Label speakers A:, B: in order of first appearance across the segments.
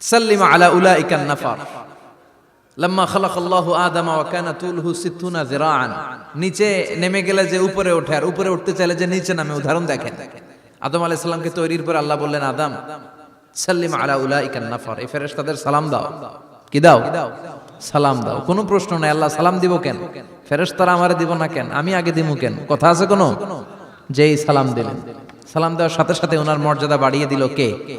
A: সাল্লিমা কানা প্রশ্ন নাই। আল্লাহ সালাম দিব কেন? ফেরেশতারা আমারে দিব না কেন? আমি আগে দিমু কেন? কথা আছে কোনো? যেই সালাম দিলেন। সালাম দেওয়ার সাথে সাথে ওনার মর্যাদা বাড়িয়ে দিল কে?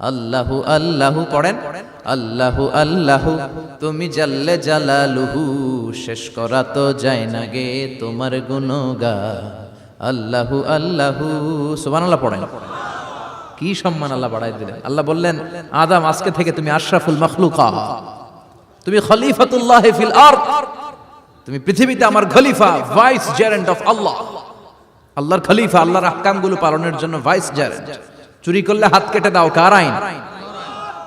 A: আল্লাহু আল্লাহু পড়েন, আল্লাহু আল্লাহু, তুমি জাল্লে জালালুহু, শেষ করা তো যায় না গে তোমার গুণগা আল্লাহু আল্লাহু, সুবহানাল্লাহ পড়েন। কি সম্মান আল্লাহ বাড়াই দিলেন। আল্লাহ বললেন, আদম, আজকে থেকে তুমি আশরাফুল মখলুকা। তুমি খলিফাতুল্লাহ ফিল আরদ। তুমি পৃথিবীতে আমার খলিফা, ভাইস জেরেন্ট অফ আল্লাহ। আল্লাহর খলিফা, আল্লাহর আহকামগুলো পালনের জন্য ভাইস জেরেন্ট চুরি করলে হাত কেটে দাও, কার আইন?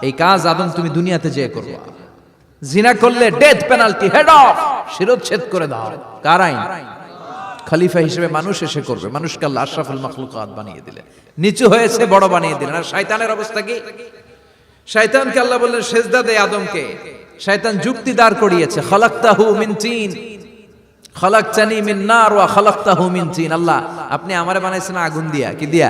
A: এই কাজ আদম তুমি দুনিয়াতে যেয়ে করবা। জিনা করলে ডেথ পেনাল্টি হেড অফ শিরোচ্ছেদ করে দাও। কার আইন? খলিফা হিসেবে মানুষ এসে করবে। মানুষকে আল্লাহ আশরাফুল মখলুকাত বানিয়ে দিলেন নিচু হয়েছে, বড় বানিয়ে দিলেন। আর শয়তানের অবস্থা কি? শয়তানকে আল্লাহ বললেন, সেজদা দে আদমকে। শয়তান যুক্তি দাঁড় করিয়েছে, খালাক্তাহু মিন তিন। খালাকতানি মিন নার ওয়া খালাকতাহু মিন তিন। আল্লাহ, আপনি আমারে বানাইছেন আগুন দিয়া। কি দিয়া?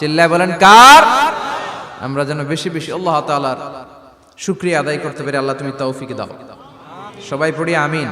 A: চিল্লায় বলেন, কার? আমরা যেন বেশি বেশি আল্লাহ তালার শুক্রিয়া আদায় করতে পারি আল্লাহ তুমি তৌফিক দাও। সবাই পড়ি, আমিন।